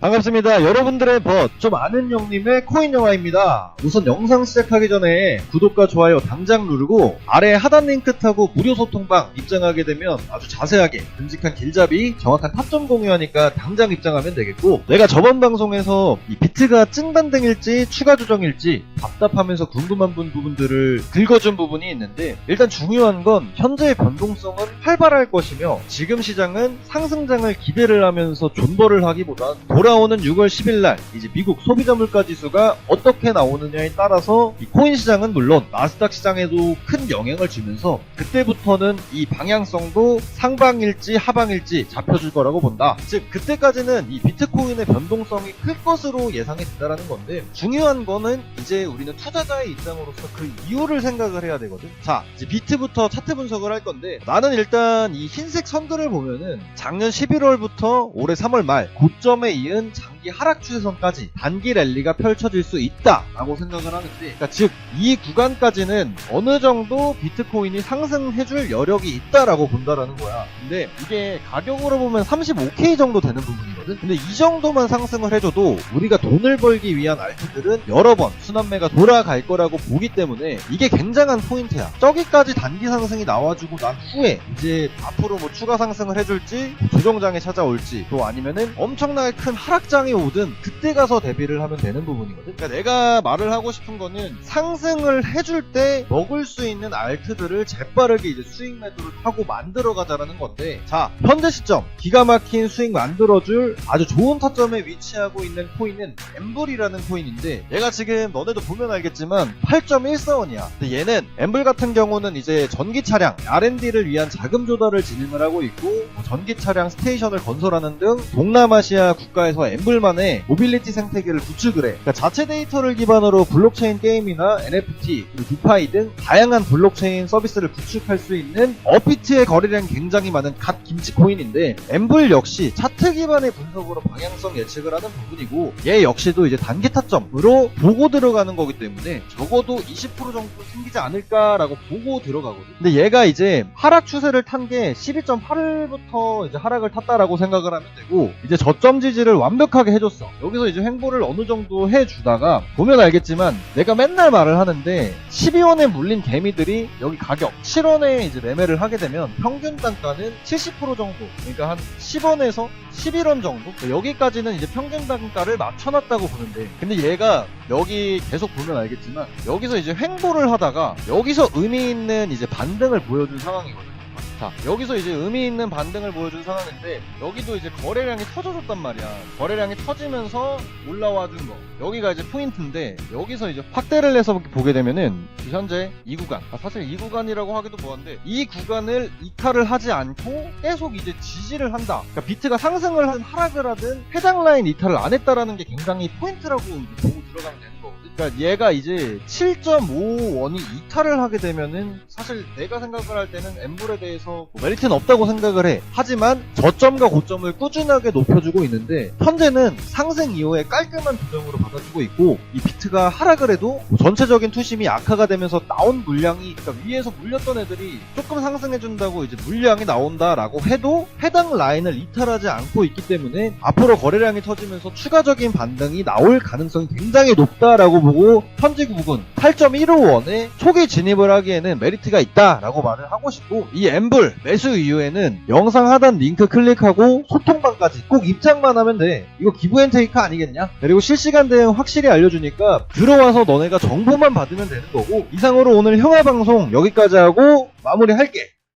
반갑습니다. 여러분들의 벗, 좀 아는 형님의 코인 영화입니다. 우선 영상 시작하기 전에 구독과 좋아요 당장 누르고 아래 하단 링크 타고 무료 소통방 입장하게 되면 아주 자세하게 듬직한 길잡이, 정확한 탑점 공유하니까 당장 입장하면 되겠고 내가 저번 방송에서 이 비트가 찐반등일지 추가 조정일지 답답하면서 궁금한 분 부분들을 긁어준 부분이 있는데 일단 중요한 건 현재의 변동성은 활발할 것이며 지금 시장은 상승장을 기대를 하면서 존버를 하기보단 돌아 오는 6월 10일 날 이제 미국 소비자 물가 지수가 어떻게 나오느냐에 따라서 이 코인 시장은 물론 나스닥 시장에도 큰 영향을 주면서 그때부터는 이 방향성도 상방일지 하방일지 잡혀줄 거라고 본다. 즉 그때까지는 이 비트코인의 변동성이 클 것으로 예상이 된다라는 건데 중요한 거는 이제 우리는 투자자의 입장으로서 그 이유를 생각을 해야 되거든. 자 이제 비트부터 차트 분석을 할 건데 나는 일단 이 흰색 선들을 보면은 작년 11월부터 올해 3월 말 고점에 이은 장기 하락 추세선까지 단기 랠리가 펼쳐질 수 있다라고 생각을 하는데 그러니까 즉 이 구간까지는 어느 정도 비트코인이 상승해줄 여력이 있다라고 본다라는 거야. 근데 이게 가격으로 보면 35K 정도 되는 부분이 거든. 근데 이 정도만 상승을 해줘도 우리가 돈을 벌기 위한 알트들은 여러 번 순환매가 돌아갈 거라고 보기 때문에 이게 굉장한 포인트야. 저기까지 단기 상승이 나와주고 난 후에 이제 앞으로 뭐 추가 상승을 해줄지 조정장이 찾아올지 또 아니면은 엄청나게 큰 하락장이 오든 그때 가서 대비를 하면 되는 부분이거든. 그러니까 내가 말을 하고 싶은 거는 상승을 해줄 때 먹을 수 있는 알트들을 재빠르게 이제 수익 매도를 하고 만들어 가자라는 건데 자 현재 시점 기가 막힌 수익 만들어줄 아주 좋은 타점에 위치하고 있는 코인은 엠블이라는 코인인데 얘가 지금 너네도 보면 알겠지만 8.14원이야. 근데 얘는 엠블 같은 경우는 이제 전기 차량 R&D를 위한 자금 조달을 진행을 하고 있고 뭐 전기 차량 스테이션을 건설하는 등 동남아시아 국가에서 엠블만의 모빌리티 생태계를 구축을 해. 그러니까 자체 데이터를 기반으로 블록체인 게임이나 NFT, 그리고 디파이 등 다양한 블록체인 서비스를 구축할 수 있는 업비트의 거래량이 굉장히 많은 갓 김치 코인인데 엠블 역시 차트 기반의 분석으로 방향성 예측을 하는 부분이고 얘 역시도 이제 단기 타점으로 보고 들어가는 거기 때문에 적어도 20% 정도 생기지 않을까라고 보고 들어가거든. 근데 얘가 이제 하락 추세를 탄 게 12.8부터 이제 하락을 탔다라고 생각을 하면 되고 이제 저점 지지를 완벽하게 해줬어. 여기서 이제 횡보를 어느 정도 해주다가 보면 알겠지만 내가 맨날 말을 하는데 12원에 물린 개미들이 여기 가격 7원에 이제 매매를 하게 되면 평균 단가는 70% 정도 그러니까 한 10원에서 11원 정도 여기까지는 이제 평균 단가를 맞춰놨다고 보는데 근데 얘가 여기 계속 보면 알겠지만 여기서 이제 횡보를 하다가 여기서 의미 있는 이제 반등을 보여준 상황이거든요. 자, 여기서 이제 의미 있는 반등을 보여준 상황인데, 여기도 이제 거래량이 터져줬단 말이야. 거래량이 터지면서 올라와 준 거. 여기가 이제 포인트인데, 여기서 이제 확대를 해서 보게 되면은, 현재 이 구간. 아, 사실 이 구간이라고 하기도 뭐한데, 이 구간을 이탈을 하지 않고 계속 이제 지지를 한다. 그러니까 비트가 상승을 하든 하락을 하든 해당 라인 이탈을 안 했다라는 게 굉장히 포인트라고 보고 들어가면 되는. 그러니까 얘가 이제 7.55원이 이탈을 하게 되면은 사실 내가 생각을 할 때는 엠블에 대해서 뭐 메리트는 없다고 생각을 해. 하지만 저점과 고점을 꾸준하게 높여주고 있는데 현재는 상승 이후에 깔끔한 조정으로 받아주고 있고 이 비트가 하락을 해도 뭐 전체적인 투심이 악화가 되면서 나온 물량이 그러니까 위에서 물렸던 애들이 조금 상승해준다고 이제 물량이 나온다라고 해도 해당 라인을 이탈하지 않고 있기 때문에 앞으로 거래량이 터지면서 추가적인 반등이 나올 가능성이 굉장히 높다라고 보고 부분 8.15원에 초기 진입을 하기에는 메리트가 있다라고 말을 하고 싶고 이 엠블 매수 이후에는 영상 하단 링크 클릭하고 소통방까지 꼭 입장만 하면 돼. 이거 기브앤테이크 아니겠냐? 그리고 실시간 대응 확실히 알려주니까 들어와서 너네가 정보만 받으면 되는 거고 이상으로 오늘 형아 방송 여기까지 하고 마무리할게